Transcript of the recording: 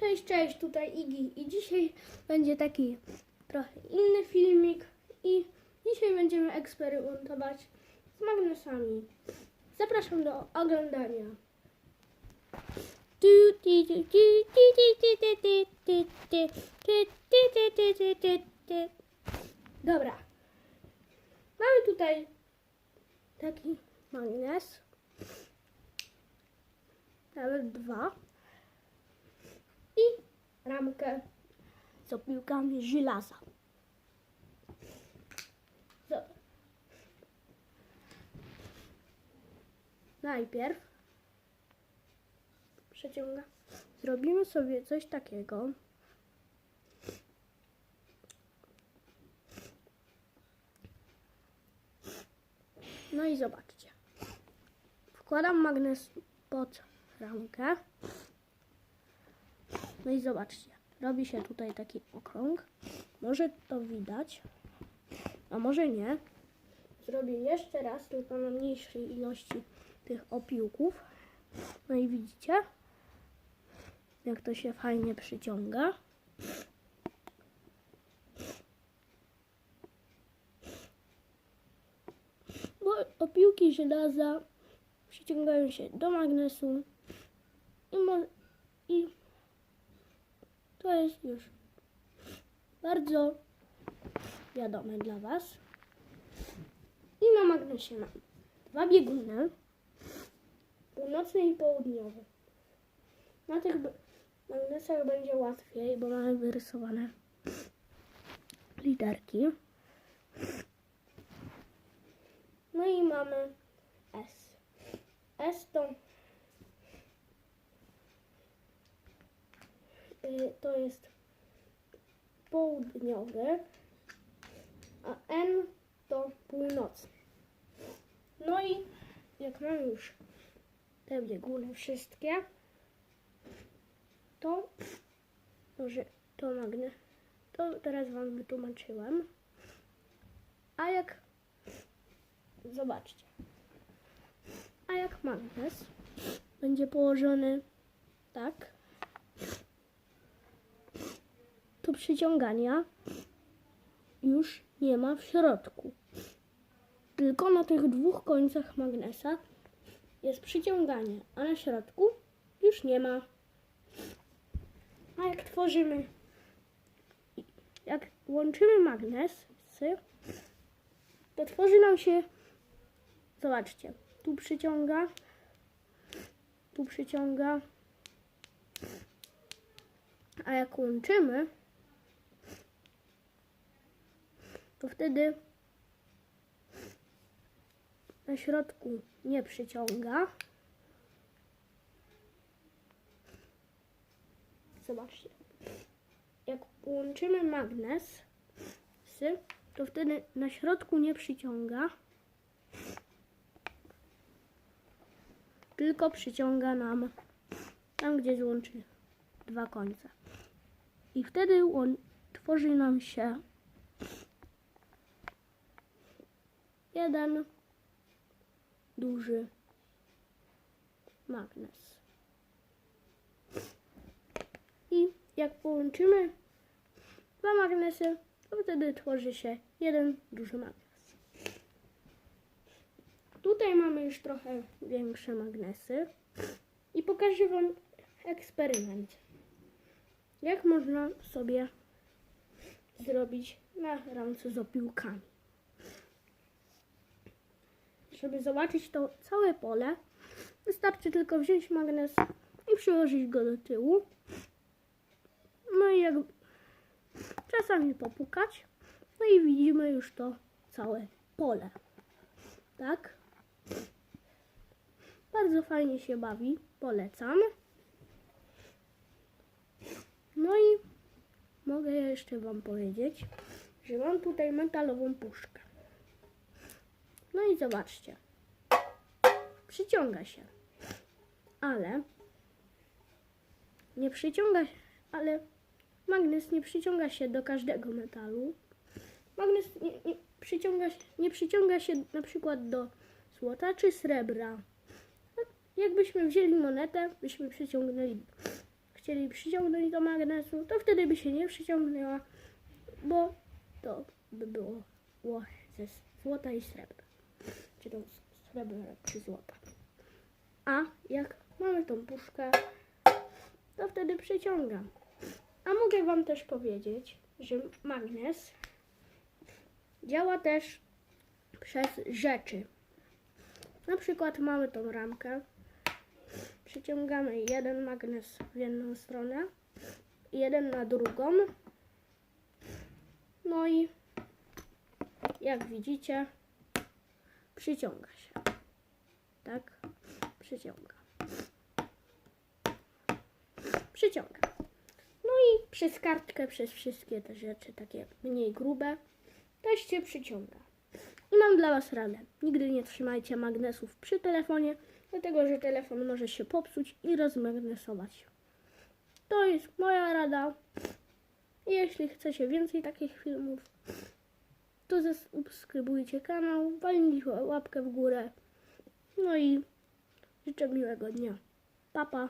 Cześć, cześć, tutaj Igi i dzisiaj będzie taki trochę inny filmik i dzisiaj będziemy eksperymentować z magnesami. Zapraszam do oglądania. Dobra. Mamy tutaj taki magnes. Nawet dwa ramkę z opiłkami żelaza. Najpierw przeciąga. Zrobimy sobie coś takiego. No i zobaczcie. Wkładam magnes pod ramkę. No i zobaczcie, robi się tutaj taki okrąg. Może to widać, a może nie. Zrobię jeszcze raz, tylko na mniejszej ilości tych opiłków. No i widzicie, jak to się fajnie przyciąga. Bo opiłki żelaza przyciągają się do magnesu i, i to jest już bardzo wiadome dla Was. I na magnesie mam dwa bieguny, północny i południowy. Na tych magnesach będzie łatwiej, bo mamy wyrysowane literki. No i mamy S. S to to jest południowy, a N to północny. No i jak mamy już te bieguny wszystkie, to może to magnes, to teraz Wam wytłumaczyłem. A jak zobaczcie, a jak magnes będzie położony tak, przyciągania już nie ma w środku. Tylko na tych dwóch końcach magnesa jest przyciąganie, a na środku już nie ma. A jak tworzymy, jak łączymy magnesy, to tworzy nam się, zobaczcie, tu przyciąga, tu przyciąga, a jak łączymy, to wtedy na środku nie przyciąga. Zobaczcie. Jak połączymy magnes, to wtedy na środku nie przyciąga, tylko przyciąga nam tam, gdzie złączy dwa końce. I wtedy łą- tworzy nam się jeden duży magnes. I jak połączymy dwa magnesy, to wtedy tworzy się jeden duży magnes. Tutaj mamy już trochę większe magnesy i pokażę Wam eksperyment. Jak można sobie zrobić na ramce z opiłkami. Żeby zobaczyć to całe pole, wystarczy tylko wziąć magnes i przyłożyć go do tyłu. No i jak czasami popukać, no i widzimy już to całe pole. Tak? Bardzo fajnie się bawi, polecam. No i mogę jeszcze Wam powiedzieć, że mam tutaj metalową puszkę. No i zobaczcie. Przyciąga się. Ale nie przyciąga się, ale magnes nie przyciąga się do każdego metalu. Magnes nie, nie, przyciąga, się- nie przyciąga się na przykład do złota czy srebra. Jakbyśmy wzięli monetę, byśmy przyciągnęli, chcieli przyciągnąć do magnesu, to wtedy by się nie przyciągnęła, bo to by było ło- ze złota i srebra. Czy to srebra czy złota. A jak mamy tą puszkę, to wtedy przyciąga. A mogę Wam też powiedzieć, że magnes działa też przez rzeczy. Na przykład mamy tą ramkę, przyciągamy jeden magnes w jedną stronę, jeden na drugą. No i jak widzicie, przyciąga się. Tak? Przyciąga. Przyciąga. No i przez kartkę, przez wszystkie te rzeczy, takie mniej grube, też się przyciąga. I mam dla Was radę. Nigdy nie trzymajcie magnesów przy telefonie, dlatego że telefon może się popsuć i rozmagnesować. To jest moja rada. Jeśli chcecie więcej takich filmów, to zasubskrybujcie kanał, walnijcie łapkę w górę. No i życzę miłego dnia. Pa, pa.